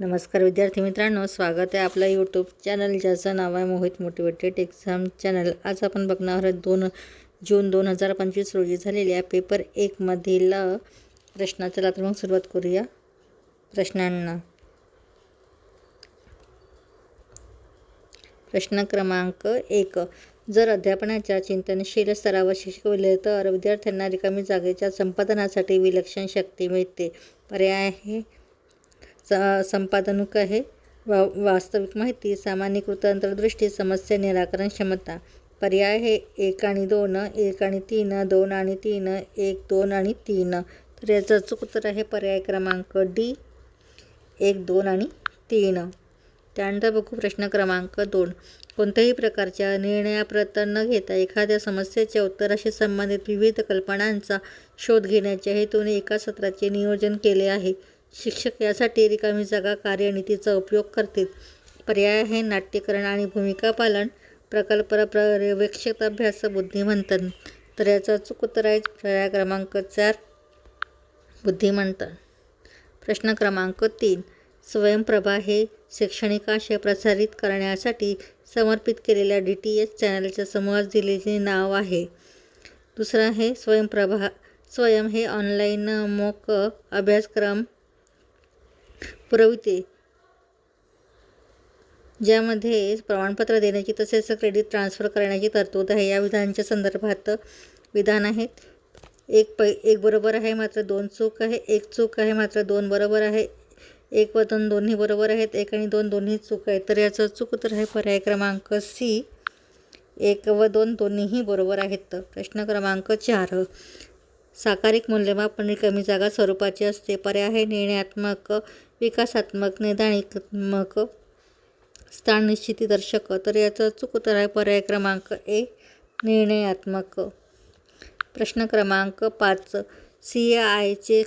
नमस्कार विद्यार्थी मित्रांनो स्वागत आहे आपल्या यूट्यूब चॅनल ज्याचं नाव आहे मोहित मोटिवेटेड एक्झाम चॅनल आज आपण बघणार आहोत दोन जून दोन हजार पंचवीस रोजी झालेल्या पेपर एकमधील अ, प्रश्नाचं. तर मग सुरुवात करूया. प्रश्नांना. प्रश्न क्रमांक एक. जर अध्यापनाच्या चिंतनशील स्तरावर शिकवले तर विद्यार्थ्यांना रिकामी जागेच्या संपादनासाठी विलक्षण शक्ती मिळते. पर्याय आहे. संपादनुक आहे. वा वास्तविक माहिती सामान्यीकृत अंतर्दृष्टी समस्या निराकरण क्षमता. पर्याय हे एक आणि दोन एक आणि तीन दोन आणि तीन एक दोन आणि तीन. तर याचं अचूक उत्तर आहे पर्याय क्रमांक डी एक दोन आणि तीन. त्यानंतर बघू प्रश्न क्रमांक दोन. कोणत्याही प्रकारच्या निर्णयाप्रत न घेता एखाद्या समस्येच्या उत्तराशी संबंधित विविध कल्पनांचा शोध घेण्याच्या हेतूने एका सत्राचे नियोजन केले आहे. शिक्षक यासाठी रिकामी जागा कार्यनीतीचा उपयोग करतील. पर्याय हे नाट्यकरण आणि भूमिका पालन प्रकल्प पर्यवेक्षक अभ्यास बुद्धिमंथन. तर याचा अचूक उत्तर आहे पर्याय क्रमांक चार बुद्धिमंथन. प्रश्न क्रमांक तीन स्वयंप्रभा हे शैक्षणिक आशय प्रसारित करण्यासाठी समर्पित केलेल्या डी टी एच चॅनलच्या समूहात दिलेले नाव आहे. दुसरं आहे स्वयंप्रभा स्वयं हे ऑनलाईन मोक अभ्यासक्रम पुरविते. ज्यामध्ये प्रमाणपत्र देण्याची तसेच क्रेडिट ट्रान्सफर करण्याची तरतूद आहे. या विधानांच्या संदर्भात विधान आहेत. एक पै एक बरोबर आहे मात्र दोन चूक आहे. एक चूक आहे मात्र दोन बरोबर आहे. एक व दोन दोन्ही बरोबर आहेत. एक आणि दोन दोन्ही चूक आहेत. तर याचं चूक उत्तर आहे पर्याय क्रमांक सी. एक व दोन दोन्हीही बरोबर आहेत. प्रश्न क्रमांक चार. साकारिक मूल्यमापन कमी जागा स्वरूपाचे असते. पर्याय निर्णयात्मक विकासात्मक निदानिकात्मक स्थान निश्चिती दर्शक. तर याचं चूक उत्तर आहे पर्याय क्रमांक ए निर्णयात्मक. प्रश्न क्रमांक पाच सी ए आयचे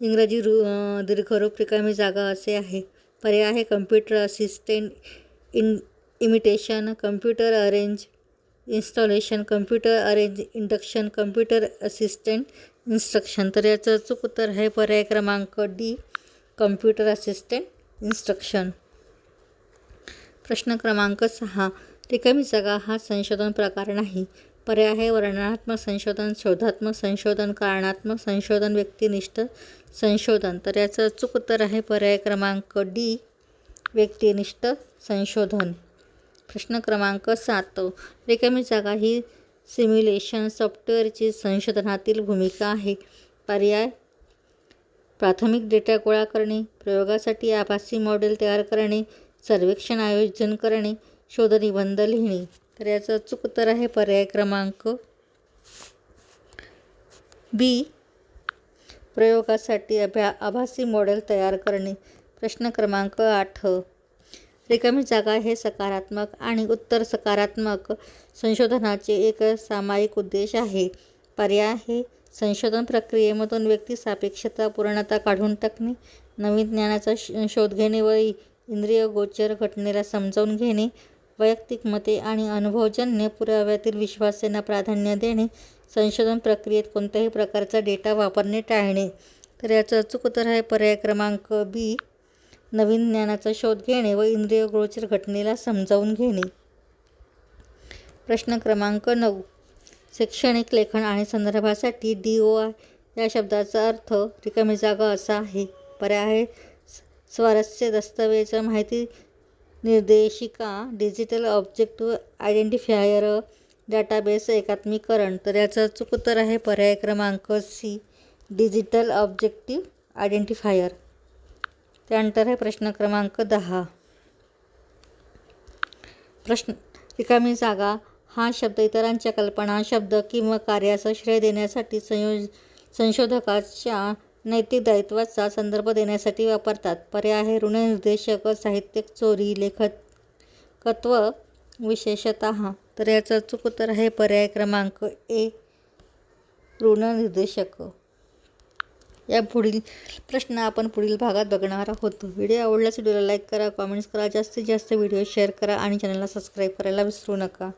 इंग्रजी रू दीर्घरूप रिकामी जागा असे आहे. पर्याय आहे computer assistant in imitation computer arrange installation computer arrange induction computer assistant instruction. तर याचं अचूक उत्तर आहे पर्याय क्रमांक डी कम्प्युटर असिस्टंट इन्स्ट्रक्शन. प्रश्न क्रमांक सहा रिकामी जागा हा संशोधन प्रकार नाही. पर्याय आहे वर्णनात्मक संशोधन शोधात्मक संशोधन कारणात्मक संशोधन व्यक्तिनिष्ठ संशोधन. तर याचं अचूक उत्तर आहे पर्याय क्रमांक डी व्यक्तिनिष्ठ संशोधन. प्रश्न क्रमांक सात रिकामी जागा ही सिम्युलेशन सॉफ्टवेअरची संशोधनातील भूमिका आहे. पर्याय प्राथमिक डेटा गोळा करणे प्रयोगासाठी आभासी मॉडेल तयार करणे सर्वेक्षण आयोजन करणे शोधनिबंध लिहिणे. तर याचं अचूक उत्तर आहे पर्याय क्रमांक बी. प्रयोगासाठी अभ्या आभासी मॉडेल तयार करणे. प्रश्न क्रमांक आठ. रिकामी जागा हे सकारात्मक आणि उत्तर सकारात्मक संशोधनाचे एक सामायिक उद्देश आहे. पर्याय हे संशोधन प्रक्रियेमधून व्यक्ती सापेक्षता पूर्णता काढून टाकणे नवीन ज्ञानाचा श शोध घेणे व इंद्रिय गोचर घटनेला समजावून घेणे वैयक्तिक मते आणि अनुभवजन्य पुराव्यातील विश्वासांना प्राधान्य देणे संशोधन प्रक्रियेत कोणत्याही प्रकारचा डेटा वापरणे टाळणे. तर याचं अचूक उत्तर आहे पर्याय क्रमांक बी. नवीन ज्ञानाचा शोध घेणे व इंद्रिय गोचर घटनेला समजावून घेणे. प्रश्न क्रमांक नऊ. शैक्षणिक लेखन आणि संदर्भासाठी डी ओ आय या शब्दाचा अर्थ रिकामी जागा असा आहे. पर्याय आहे. स्वारस्य दस्तऐवज माहिती निर्देशिका डिजिटल ऑब्जेक्टिव्ह आयडेंटिफायर डाटाबेस एकात्मीकरण. तर याचं अचूक उत्तर आहे. पर्याय क्रमांक सी. Digital objective identifier. त्यानंतर आहे प्रश्न क्रमांक दहा. प्रश्न रिकामी जागा हा शब्द इतरांच्या कल्पना शब्द किंवा कार्याचा श्रेय देण्यासाठी संयोज संशोधकाच्या नैतिक दायित्वाचा संदर्भ देण्यासाठी वापरतात. पर्याय आहे ऋणनिर्देशक साहित्यिक चोरी लेखकत्व विशेषत. तर याचं अचूक उत्तर आहे पर्याय क्रमांक ए ऋणनिर्देशक या पुढील प्रश्न आपण पुढील भागात बघणार आहोत. व्हिडिओ आवडल्यास व्हिडिओला लाईक करा कॉमेंट्स करा जास्तीत जास्त व्हिडिओ शेअर करा आणि चॅनलला सबस्क्राईब करायला विसरू नका.